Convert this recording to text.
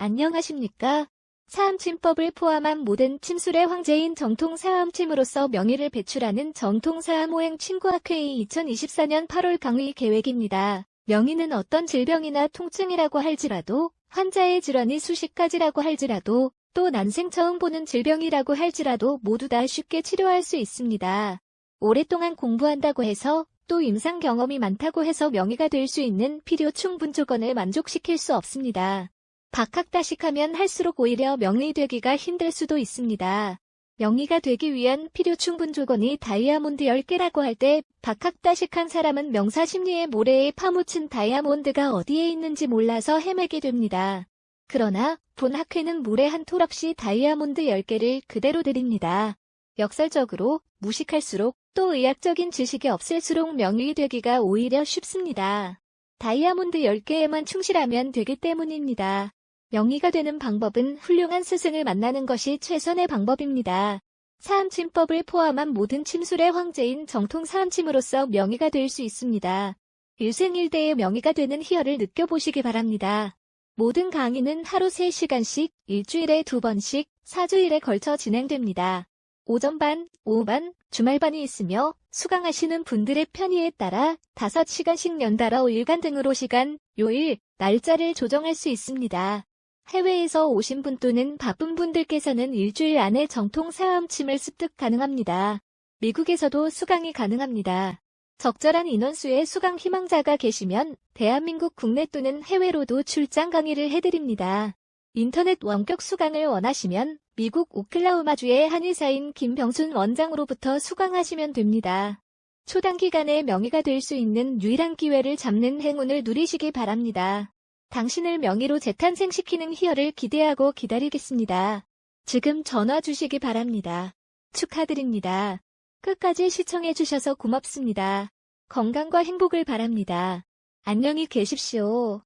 안녕하십니까? 사암침법을 포함한 모든 침술의 황제인 정통사암침으로서 명의를 배출하는 정통사암호행 친구학회의 2024년 8월 강의 계획입니다. 명의는 어떤 질병이나 통증이라고 할지라도, 환자의 질환이 수십 가지라고 할지라도, 또 난생 처음 보는 질병이라고 할지라도 모두 다 쉽게 치료할 수 있습니다. 오랫동안 공부한다고 해서 또 임상 경험이 많다고 해서 명의가 될 수 있는 필요 충분 조건을 만족시킬 수 없습니다. 박학다식하면 할수록 오히려 명의되기가 힘들 수도 있습니다. 명의가 되기 위한 필요 충분 조건이 다이아몬드 10개라고 할 때 박학다식한 사람은 명사 심리의 모래에 파묻힌 다이아몬드가 어디에 있는지 몰라서 헤매게 됩니다. 그러나 본 학회는 모래 한 톨 없이 다이아몬드 10개를 그대로 드립니다. 역설적으로 무식할수록 또 의학적인 지식이 없을수록 명의되기가 오히려 쉽습니다. 다이아몬드 10개에만 충실하면 되기 때문입니다. 명의가 되는 방법은 훌륭한 스승을 만나는 것이 최선의 방법입니다. 사암침법을 포함한 모든 침술의 황제인 정통 사암침으로서 명의가 될 수 있습니다. 일생일대의 명의가 되는 희열을 느껴보시기 바랍니다. 모든 강의는 하루 3시간씩, 일주일에 2번씩, 4주일에 걸쳐 진행됩니다. 오전 반, 오후 반, 주말 반이 있으며 수강하시는 분들의 편의에 따라 5시간씩 연달아 5일간 등으로 시간, 요일, 날짜를 조정할 수 있습니다. 해외에서 오신 분 또는 바쁜 분들께서는 일주일 안에 정통 사암침을 습득 가능합니다. 미국에서도 수강이 가능합니다. 적절한 인원수의 수강 희망자가 계시면 대한민국 국내 또는 해외로도 출장 강의를 해드립니다. 인터넷 원격 수강을 원하시면 미국 오클라호마주의 한의사인 김병순 원장으로부터 수강하시면 됩니다. 초단 기간에 명의가 될 수 있는 유일한 기회를 잡는 행운을 누리시기 바랍니다. 당신을 명의로 재탄생시키는 희열을 기대하고 기다리겠습니다. 지금 전화 주시기 바랍니다. 축하드립니다. 끝까지 시청해주셔서 고맙습니다. 건강과 행복을 바랍니다. 안녕히 계십시오.